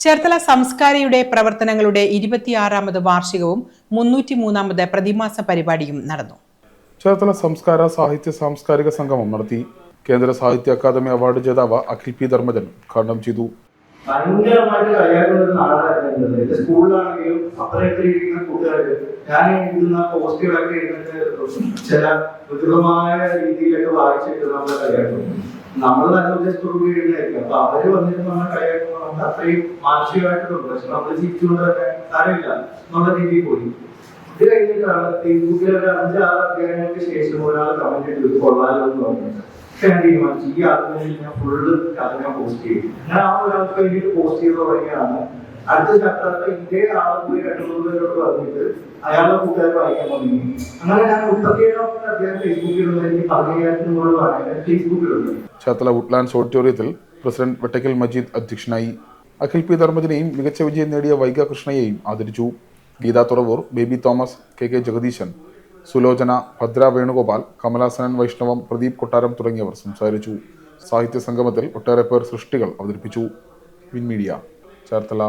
ചേർത്തല സംസ്കാരിയുടെ പ്രവർത്തനങ്ങളുടെ ഇരുപത്തിയാറാമത് വാർഷികവും മുന്നൂറ്റി മൂന്നാമത് പ്രതിമാസ പരിപാടിയും നടന്നു. ചേർത്തല സംസ്കാര സാഹിത്യ സാംസ്കാരിക സംഗമം നടത്തി കേന്ദ്ര സാഹിത്യ അക്കാദമി അവാർഡ് ജേതാവ് അഖിൽ പി ധർമ്മജൻ ഉദ്ഘാടനം ചെയ്തു. ഭയങ്കരമായിട്ട് ഒരു നാടായിരുന്നു ഇത്. എന്റെ സ്കൂളിലാണെങ്കിലും അപ്പുറത്ത് ഇരിക്കുന്ന കൂട്ടുകാർ ഞാൻ എഴുതുന്ന പോസ്റ്റുകളൊക്കെ എഴുതിട്ട് ചില വികൃതമായ രീതിയിലൊക്കെ വായിച്ചിട്ട് നമ്മൾ കളിയാക്കും നമ്മൾ നല്ല ഉദ്ദേശത്തോടുകൂടി എഴുതായിരിക്കും അപ്പൊ അവർ വന്നിട്ട് നമ്മൾ കളിയാക്കുമ്പോൾ നമുക്ക് അത്രയും മാനസികമായിട്ടുണ്ട് പക്ഷെ നമ്മൾ ചിരിച്ചുകൊണ്ട് തന്നെ കാര്യമില്ല എന്നുള്ള രീതിയിൽ പോയി. ഇത് കഴിഞ്ഞിട്ടാണ് ഫേസ്ബുക്കിൽ അഞ്ചാറ് അധ്യായങ്ങൾക്ക് ശേഷം ഒരാൾ കമന്റ് ചെയ്ത് കൊള്ളാലോ എന്ന് പറഞ്ഞത് പക്ഷെ ഞാൻ തീരുമാനിച്ചു. ഈ ഞാൻ ഫുള്ള് കഥ ഞാൻ പോസ്റ്റ് ചെയ്തു. ഞാൻ ആ ഒരാൾക്ക് വേണ്ടിയിട്ട് പോസ്റ്റ് ചെയ്ത് തുടങ്ങിയാണ് അടുത്ത ചാപ്റ്ററിൽ ഇതേ ആളെ പോയി രണ്ടു മൂന്ന് പേരോട് പറഞ്ഞിട്ട് അയാളുടെ കൂട്ടുകാർ വായിക്കാൻ തുടങ്ങി അങ്ങനെ ഞാൻ മുപ്പത്തിയേഴാമത്തെ അദ്ദേഹം ഫേസ്ബുക്കിലുള്ള എനിക്ക് പതിനയ്യായിരത്തിന് മുകളിൽ വായന ഫേസ്ബുക്കിലുണ്ട്. ചേർത്തല വുഡ്ലാൻഡ്സ് ഓഡിറ്റോറിയത്തിൽ പ്രസിഡന്റ് വെട്ടക്കൽ മജീദ് അധ്യക്ഷനായി. അഖിൽ പി ധർമ്മജിനെയും മികച്ച വിജയം നേടിയ വൈഗ കൃഷ്ണയെയും ആദരിച്ചു. Geetha Thuravoor Baby Thomas K K Jagadeesan Sulochana Bhadra Venugopal Kamalasanan Vaishnavam Pradeep Kottaram തുടങ്ങിയവർ സംസാരിച്ചു. സാഹിത്യ സംഗമത്തിൽ ഒട്ടേറെ പേർ സൃഷ്ടികൾ അവതരിപ്പിച്ചു. Win media Cherthala